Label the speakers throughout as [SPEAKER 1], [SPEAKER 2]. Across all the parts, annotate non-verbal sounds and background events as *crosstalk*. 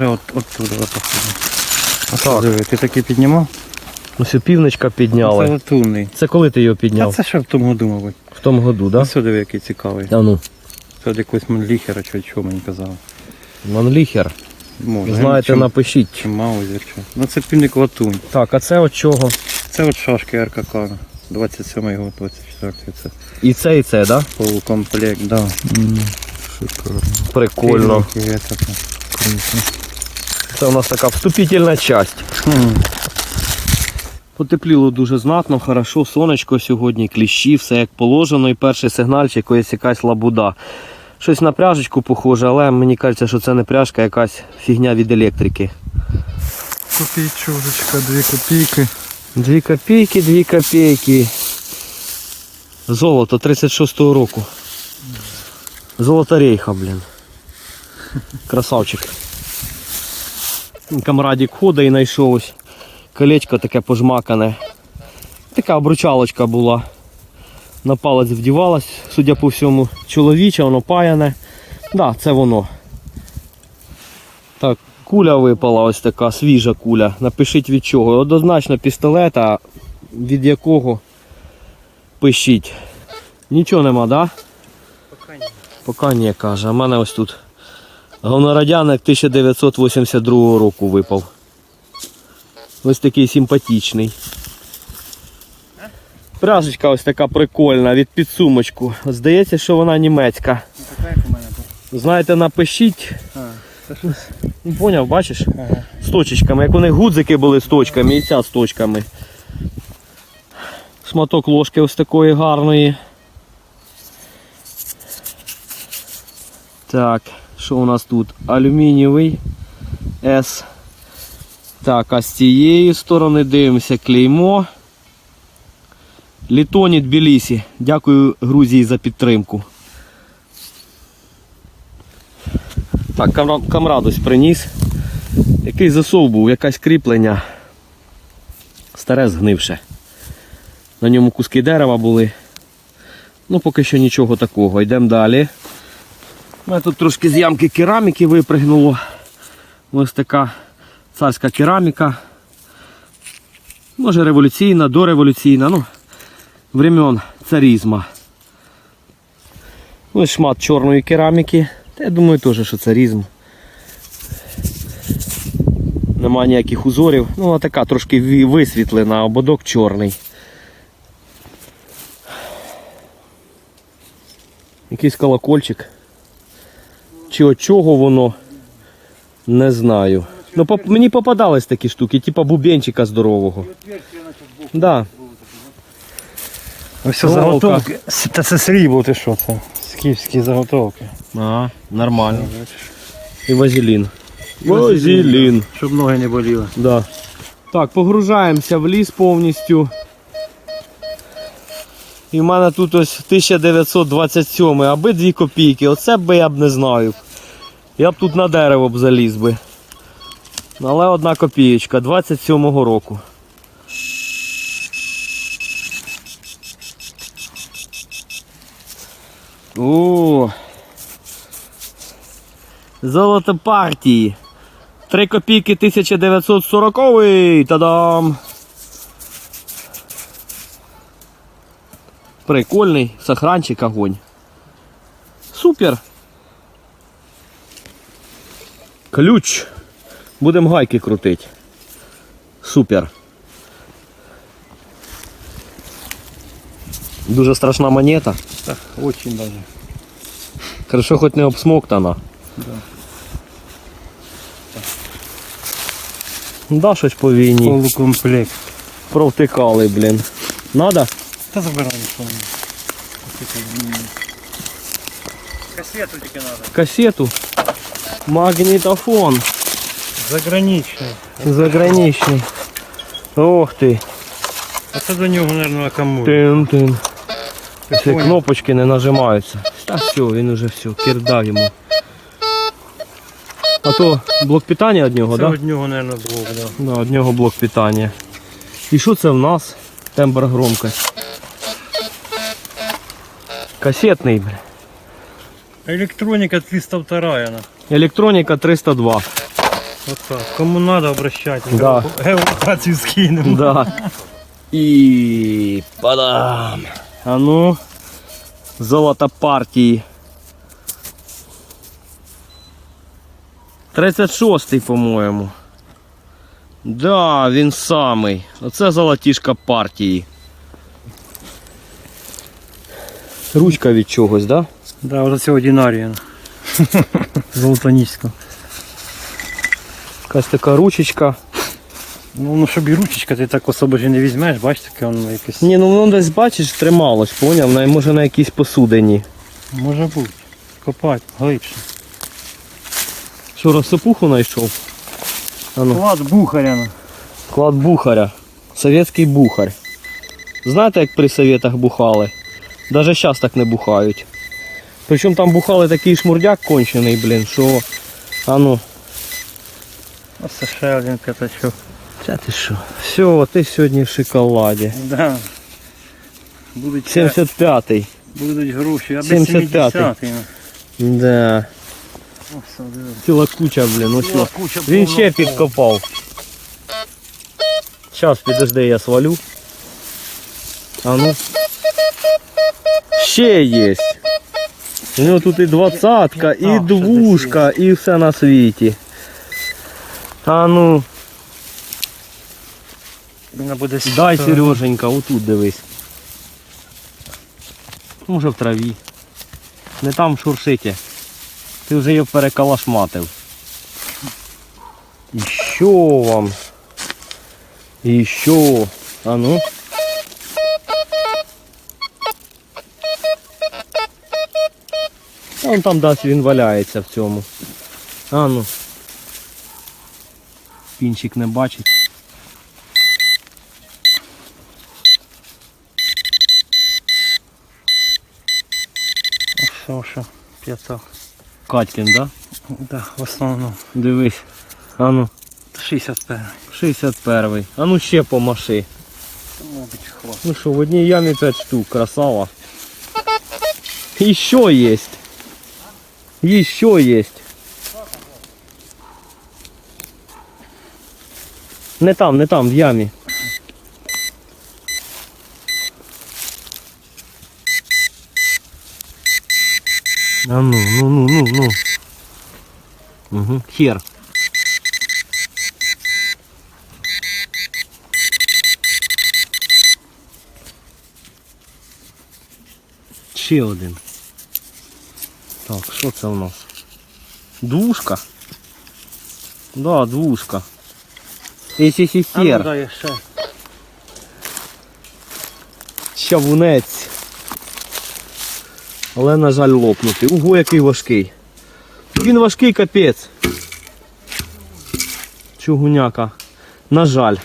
[SPEAKER 1] От, от туди, от походу. А
[SPEAKER 2] Так.
[SPEAKER 1] диви, ти таки піднімав?
[SPEAKER 2] Ось у півничка
[SPEAKER 1] Це
[SPEAKER 2] підняли.
[SPEAKER 1] латунний.
[SPEAKER 2] Це коли ти його
[SPEAKER 1] А
[SPEAKER 2] підняв?
[SPEAKER 1] це ще в тому году, мабуть.
[SPEAKER 2] В тому году,
[SPEAKER 1] Да?
[SPEAKER 2] да?
[SPEAKER 1] Сюди який цікавий.
[SPEAKER 2] А ну,
[SPEAKER 1] Це від якогось манліхера, чи чого мені казали.
[SPEAKER 2] манліхер.
[SPEAKER 1] Може.
[SPEAKER 2] Знаєте,
[SPEAKER 1] чи,
[SPEAKER 2] напишіть.
[SPEAKER 1] чи маузер, чи. Ну це півник латунь.
[SPEAKER 2] Так, а це от чого?
[SPEAKER 1] Це от шашки РКК. 27-й год, 24-й. Це
[SPEAKER 2] І це, і це, так? да?
[SPEAKER 1] полукомплект, да.
[SPEAKER 2] Прикольно.
[SPEAKER 1] Півники, є таке.
[SPEAKER 2] Це у нас така вступительна часть. Потепліло дуже знатно, хорошо, сонечко сьогодні, кліщі, все як положено. І перший сигнальчик, ось якась лабуда. Щось на пряжечку похоже, але мені кажеться, що це не пряжка, а якась фігня від електрики.
[SPEAKER 1] Копійчужечка, 2 копійки.
[SPEAKER 2] Дві копійки, дві копійки. Золото 36-го року. Золота рейха, блін. Красавчик. Камрадік ходить і знайшов ось. Колечко таке пожмакане. Така обручалочка була. На палець вдівалась, судя по всьому, чоловіче, воно паяне. Да, це воно. Так, куля випала ось така, свіжа куля. Напишіть від чого. Однозначно пістолета, від якого пишіть. Нічого нема, да?
[SPEAKER 1] Поки ні.
[SPEAKER 2] Поки ні, каже. В мене ось тут говнорадяник 1982 року випав. Ось такий симпатичний. Пряжечка ось така прикольна від підсумочку. Здається, що вона німецька. Знаєте, напишіть. Ну, поняв, бачиш? З точечками. Як них гудзики були з точками і ця з точками. Шматок ложки ось такої гарної. Так, що у нас тут? Алюмінієвий С. Так, а з цієї сторони дивимося клеймо. Літоні Тбілісі. Дякую Грузії за підтримку. Так, камра- камрад ось приніс. Який засов був, якесь кріплення. Старе згнивше. На ньому куски дерева були. Ну, поки що нічого такого. Йдемо далі. У мене тут трошки з ямки кераміки випригнуло. Ось така царська кераміка. Може революційна, дореволюційна, ну, времен царізма. Ось шмат чорної кераміки. Та я думаю теж, що царізм. Нема ніяких узорів. Ну, вона така трошки ві- висвітлена, ободок чорний. Якийсь колокольчик. Чи от чого воно? Не знаю. Ну, поп- мені попадались такі штуки, типа бубенчика здорового. Да.
[SPEAKER 1] Ось заготовки. Та це срібло, ти що це? Скіфські заготовки.
[SPEAKER 2] Ага, нормально. І вазелін. Вазелін.
[SPEAKER 1] Щоб ноги не боліли.
[SPEAKER 2] Да. Так, погружаємося в ліс повністю. І в мене тут ось 1927, аби 2 копійки. Оце би я б не знаю. Я б тут на дерево б заліз би. Але одна копієчка 27-го року. О! Золото партії. 3 копійки 1940 Та-дам! Прикольний, сохранчик огонь. Супер. Ключ. Будемо гайки крутити. Супер. Дуже страшна монета.
[SPEAKER 1] Так, очень даже.
[SPEAKER 2] Хорошо, хоч не обсмоктана.
[SPEAKER 1] Да.
[SPEAKER 2] Да, щось по війні.
[SPEAKER 1] Полукомплект.
[SPEAKER 2] Провтикали, блін. Надо?
[SPEAKER 1] Та забирай, що мені. Касету тільки треба.
[SPEAKER 2] Кассету. Магнітофон.
[SPEAKER 1] Заграничний.
[SPEAKER 2] Заграничний. Ох ти.
[SPEAKER 1] А це до нього, мабуть, акумулятор.
[SPEAKER 2] Тин-тин.
[SPEAKER 1] Ти
[SPEAKER 2] кнопочки не нажимаються. Та все, він уже все, кирда йому. А то блок питання від нього,
[SPEAKER 1] Це
[SPEAKER 2] так?
[SPEAKER 1] від нього, мабуть, блок, да.
[SPEAKER 2] Да? Да, від нього блок питання. І що це в нас? Тембр громкость. Касетний, бля.
[SPEAKER 1] Електроніка 302 вона.
[SPEAKER 2] Електроніка 302.
[SPEAKER 1] Отак. Кому треба, обращайтесь.
[SPEAKER 2] Да.
[SPEAKER 1] Геолокацію скинемо.
[SPEAKER 2] Да. І падам. А ну. Золото партії. 36-й, по-моєму. Да, він самий. Оце золотішка партії. Ручка від чогось, да?
[SPEAKER 1] Да, вот цього динарія. *laughs* Золотоніського.
[SPEAKER 2] Якась така ручечка.
[SPEAKER 1] Ну, ну щоб і ручечка, ти так особо ж і не візьмеш, бачиш, таке воно якесь.
[SPEAKER 2] Ні, ну воно десь бачиш, трималось, поняв? На- Може на якійсь посудині.
[SPEAKER 1] Може бути. Копати, глибше.
[SPEAKER 2] Що, розсипуху знайшов? А ну.
[SPEAKER 1] Клад бухаряна.
[SPEAKER 2] Клад бухаря. Совєтський бухар. Знаєте, як при совєтах бухали? Даже зараз так не бухають. Причому там бухали такий шмурдяк кончений, блін, що. А ну.
[SPEAKER 1] Ось ще один п'ятачок.
[SPEAKER 2] Це ти що? Все, ти сьогодні в шоколаді.
[SPEAKER 1] Да. Будуть, ще-
[SPEAKER 2] 75-й.
[SPEAKER 1] будуть гроші, аби
[SPEAKER 2] 75-й.
[SPEAKER 1] 70-й.
[SPEAKER 2] Да. Ціла куча, блін. Ось.
[SPEAKER 1] Ціла куча
[SPEAKER 2] Він ще підкопав. Зараз підожди, я свалю. А ну. Ще є. У нього тут і двадцятка, і двушка, і все на світі. А ну,
[SPEAKER 1] буде
[SPEAKER 2] дай Сереженька, отут дивись. Може в траві. Не там шуршите. Ти вже його перекалашматив. І що вам? І що? А ну. Вон там десь він валяється в цьому. А ну. Пінчик не бачить.
[SPEAKER 1] Що, що, п'ятак.
[SPEAKER 2] Катькін, да?
[SPEAKER 1] Да, в основному.
[SPEAKER 2] Дивись. А ну.
[SPEAKER 1] 65.
[SPEAKER 2] 61. А ну ще помаши. Ну що, в одній ямі 5 штук, красава. Еще есть. Еще есть. Не там, не там, в ямі. А ну, ну, ну, ну, ну. Угу. Хер. Ще один. Так, що це у нас? Двушка? Да, двушка.
[SPEAKER 1] А ну, ще.
[SPEAKER 2] Щавунець. Але, на жаль, лопнутий. Ого, який важкий. Він важкий капець. Чугуняка. На жаль.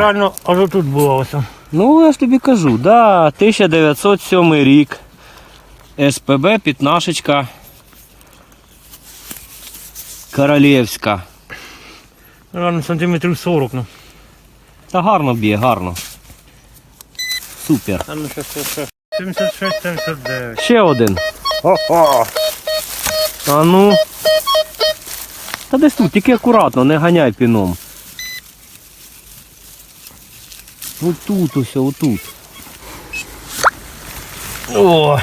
[SPEAKER 2] О!
[SPEAKER 1] Правильно, аж отут було ось.
[SPEAKER 2] Ну, я ж тобі кажу, да, 1907 рік. СПБ, п'ятнашечка. Королівська.
[SPEAKER 1] Наверно, сантиметрів 40, ну.
[SPEAKER 2] Та гарно б'є, гарно. Супер.
[SPEAKER 1] А ну ще, ще, ще. 76, 79.
[SPEAKER 2] Ще один. О-о. А ну. Та десь тут, тільки акуратно, не ганяй піном. Отут ось, отут. О!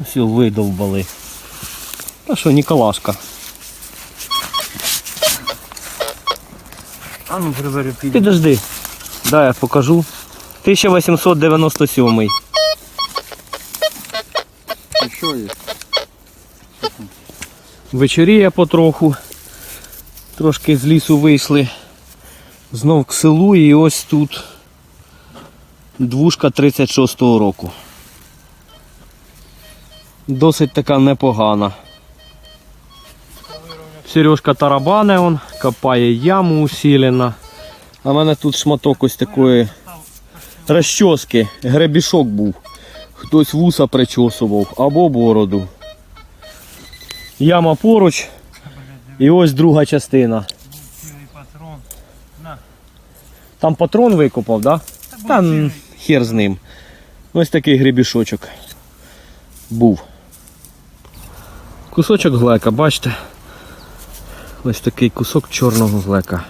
[SPEAKER 2] Все, видовбали. Та що, Ніколашка.
[SPEAKER 1] А ну прибери піде.
[SPEAKER 2] Підожди. Да, я покажу. 1897.
[SPEAKER 3] Що є?
[SPEAKER 2] Вечоріє потроху. Трошки з лісу вийшли. Знов к селу і ось тут двушка 36-го року. Досить така непогана. Сережка тарабане он, копає яму усілена. А в мене тут шматок ось такої розчоски, гребішок був. Хтось вуса причосував або бороду. Яма поруч. І ось друга частина. Там патрон викопав, да? Там хер з ним. Ось такий гребішочок був. Кусочок глека, бачите? Ось такий кусок чорного глека.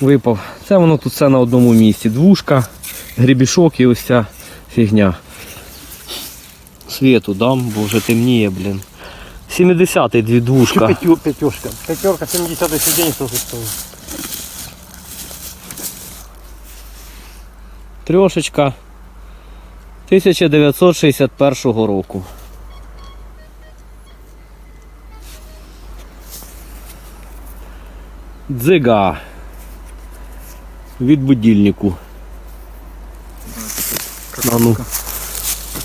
[SPEAKER 2] Випав. Це воно тут все на одному місці. Двушка, гребішок і ось ця фігня. Світу дам, бо вже темніє, блін. 70-й дві двушка.
[SPEAKER 1] Пятю, пятерка. Пятерка 70 сиденье тоже стоит.
[SPEAKER 2] Трьошечка 1961 року. Дзига. Від будильнику. А ну,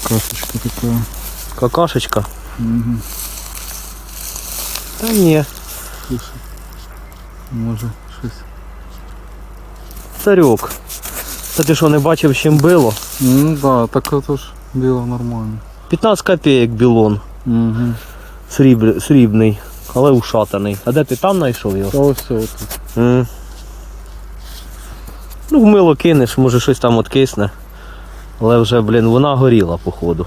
[SPEAKER 3] Касочка така.
[SPEAKER 2] какашечка. Та ні,
[SPEAKER 3] Може щось.
[SPEAKER 2] царьок. Та ти що не бачив, чим било?
[SPEAKER 3] Ну да, так это ж біло нормально.
[SPEAKER 2] 15 копійок білон.
[SPEAKER 3] Угу.
[SPEAKER 2] Сріб... Срібний, але ушатаний. А де ти там знайшов його?
[SPEAKER 3] Та ось все тут.
[SPEAKER 2] М. Ну, в мило кинеш, може щось там откисне. Але вже, блін, вона горіла, походу.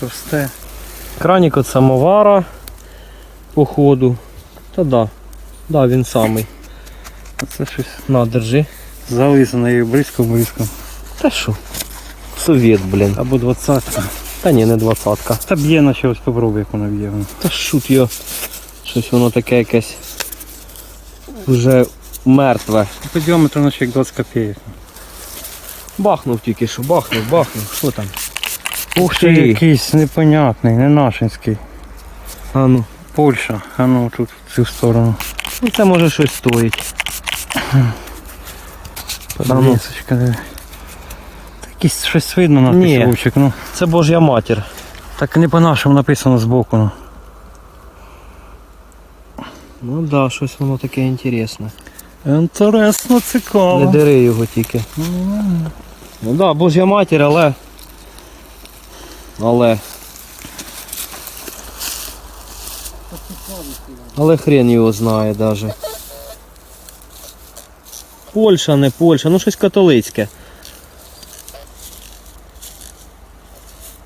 [SPEAKER 1] Товсте.
[SPEAKER 2] Кранік від самовара, походу. Та да. Да, він самий.
[SPEAKER 1] А це щось
[SPEAKER 2] На, держи.
[SPEAKER 1] зализано і близько-близько.
[SPEAKER 2] Та що? Совєт, блін.
[SPEAKER 1] Або двадцятка.
[SPEAKER 2] Та ні, не двадцятка.
[SPEAKER 1] Та б'є наче ось попробуй, як воно б'є.
[SPEAKER 2] Та шут його. Щось воно таке якесь. Вже мертве.
[SPEAKER 1] По діаметру наче як 20 копійок.
[SPEAKER 2] Бахнув тільки що, бахнув, бахнув. Що там? Ух ти!
[SPEAKER 1] якийсь непонятний, не нашинський.
[SPEAKER 2] А ну.
[SPEAKER 1] Польща. А ну тут в цю сторону.
[SPEAKER 2] Ну це може щось стоїть. Ну.
[SPEAKER 1] Диви. Якийсь щось видно на
[SPEAKER 2] Ні.
[SPEAKER 1] пісочок. Ну.
[SPEAKER 2] Це божя матір.
[SPEAKER 1] Так не по-нашому написано збоку. Ну.
[SPEAKER 2] Ну да, щось воно таке інтересне.
[SPEAKER 1] Інтересно, цікаво.
[SPEAKER 2] Не дири його тільки. Ну да, божя матір, але. Але. Але хрен його знає даже. Польща, не Польща, ну щось католицьке.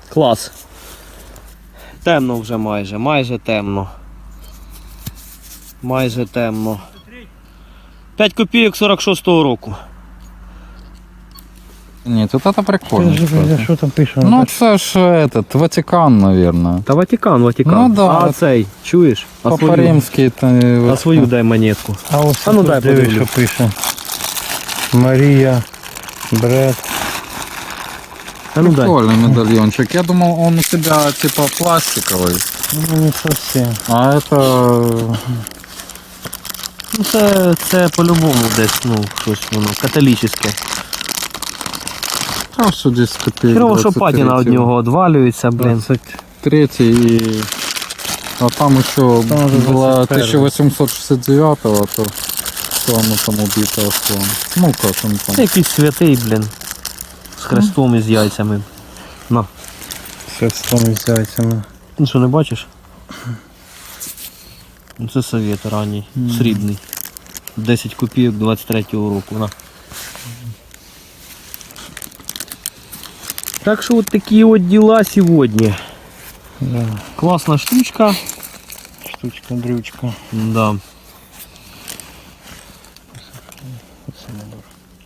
[SPEAKER 2] Клас. Темно вже майже, майже темно. Майже темно. 5 копійок 46-го року.
[SPEAKER 4] Ні, тут це прикольно. кстати.
[SPEAKER 1] Що там пише?
[SPEAKER 4] Ну це ж этот, Ватикан, наверное.
[SPEAKER 2] Та Ватикан, Ватикан.
[SPEAKER 4] Ну да.
[SPEAKER 2] А цей, чуєш? А
[SPEAKER 4] Папа
[SPEAKER 2] свою,
[SPEAKER 4] Римський. Та,
[SPEAKER 2] а свою дай монетку.
[SPEAKER 1] А ось
[SPEAKER 2] А ну
[SPEAKER 1] тут
[SPEAKER 2] дай
[SPEAKER 1] диви,
[SPEAKER 2] подивлюсь.
[SPEAKER 1] що пише. Марія, Бред.
[SPEAKER 2] А ну дай.
[SPEAKER 4] Прикольный медальончик. Я думал, он у тебя типа пластиковый.
[SPEAKER 1] Ну не совсем.
[SPEAKER 4] А это...
[SPEAKER 2] Ну це, це по-любому десь, ну, щось воно, католічне.
[SPEAKER 4] А что здесь копеек?
[SPEAKER 2] Хірово, що патіна від нього одвалюється, блін.
[SPEAKER 1] 23.
[SPEAKER 4] Третий и... А там еще
[SPEAKER 1] Там уже
[SPEAKER 4] было
[SPEAKER 1] 21.
[SPEAKER 4] 1869 то что оно там убито ошло. Ну как он
[SPEAKER 2] Це
[SPEAKER 4] там.
[SPEAKER 2] якийсь святий, блін. З хрестом і з яйцями. На.
[SPEAKER 1] З тими з яйцями.
[SPEAKER 2] Ну що, не бачиш? Ну, Це совєт ранній, срібний. 10 копійок 23-го року. На. Так що от такі от діла сьогодні.
[SPEAKER 1] Да.
[SPEAKER 2] Класна штучка.
[SPEAKER 1] Штучка, дрючка.
[SPEAKER 2] Да.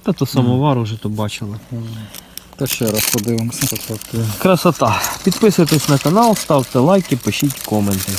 [SPEAKER 2] Та то самовар уже то бачили.
[SPEAKER 4] Та ще раз подивимося.
[SPEAKER 2] Красота. Підписуйтесь на канал, ставте лайки, пишіть коменти.